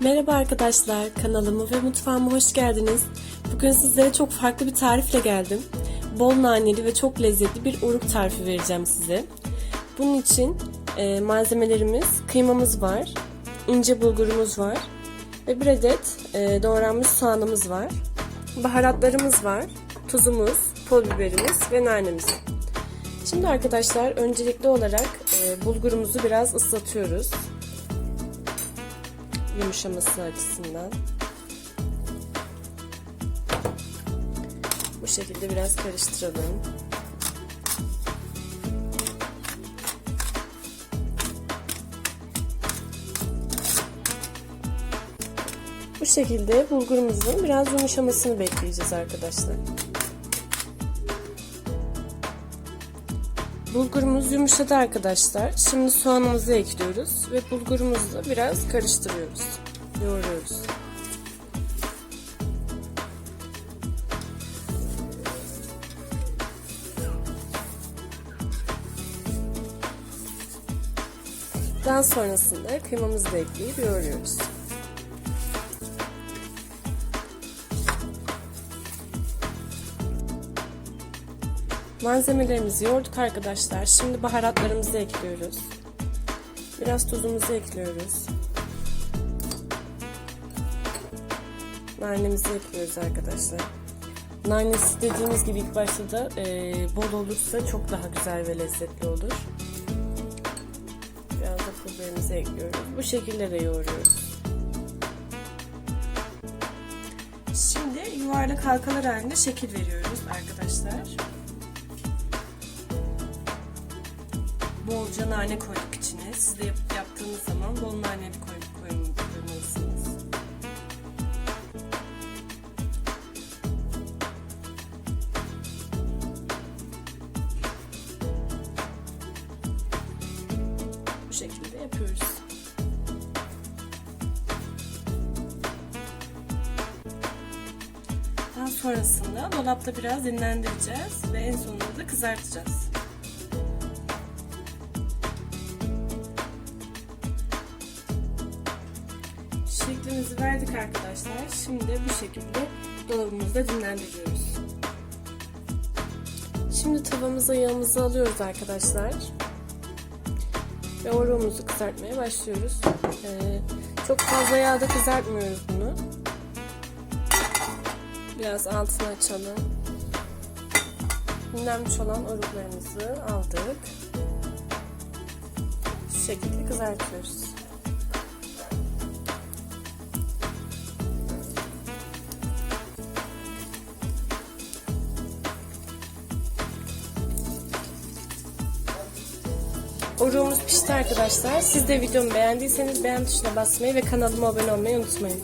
Merhaba arkadaşlar, kanalıma ve mutfağıma hoş geldiniz. Bugün sizlere çok farklı bir tarifle geldim. Bol naneli ve çok lezzetli bir uruk tarifi vereceğim size. Bunun için e, malzemelerimiz, kıymamız var, ince bulgurumuz var ve bir adet e, doğranmış soğanımız var. Baharatlarımız var, tuzumuz, pul biberimiz ve nanemiz. Şimdi arkadaşlar öncelikli olarak e, bulgurumuzu biraz ıslatıyoruz yumuşaması açısından. Bu şekilde biraz karıştıralım. Bu şekilde bulgurumuzun biraz yumuşamasını bekleyeceğiz arkadaşlar. Bulgurumuz yumuşadı arkadaşlar. Şimdi soğanımızı ekliyoruz ve bulgurumuzu biraz karıştırıyoruz. Yoğuruyoruz. Daha sonrasında kıymamızı da ekleyip yoğuruyoruz. Malzemelerimizi yoğurduk arkadaşlar. Şimdi baharatlarımızı ekliyoruz. Biraz tuzumuzu ekliyoruz. Nanemizi ekliyoruz arkadaşlar. Nanesi dediğimiz gibi ilk başta da e, bol olursa çok daha güzel ve lezzetli olur. Biraz da pul ekliyoruz. Bu şekilde de yoğuruyoruz. Şimdi yuvarlak halkalar halinde şekil veriyoruz arkadaşlar. Bolca nane koyduk içine. Siz de yap, yaptığınız zaman bol naneli koy, koymalısınız. Bu şekilde yapıyoruz. Daha sonrasında dolapta biraz dinlendireceğiz ve en sonunda da kızartacağız. Şeklimizi verdik arkadaşlar. Şimdi bu şekilde dolabımızda dinlendiriyoruz. Şimdi tavamıza yağımızı alıyoruz arkadaşlar. Ve oruğumuzu kızartmaya başlıyoruz. Ee, çok fazla yağda kızartmıyoruz bunu. Biraz altını açalım. Dinlenmiş olan oruklarımızı aldık. Şu şekilde kızartıyoruz. Oruğumuz pişti arkadaşlar. Siz de videomu beğendiyseniz beğen tuşuna basmayı ve kanalıma abone olmayı unutmayın.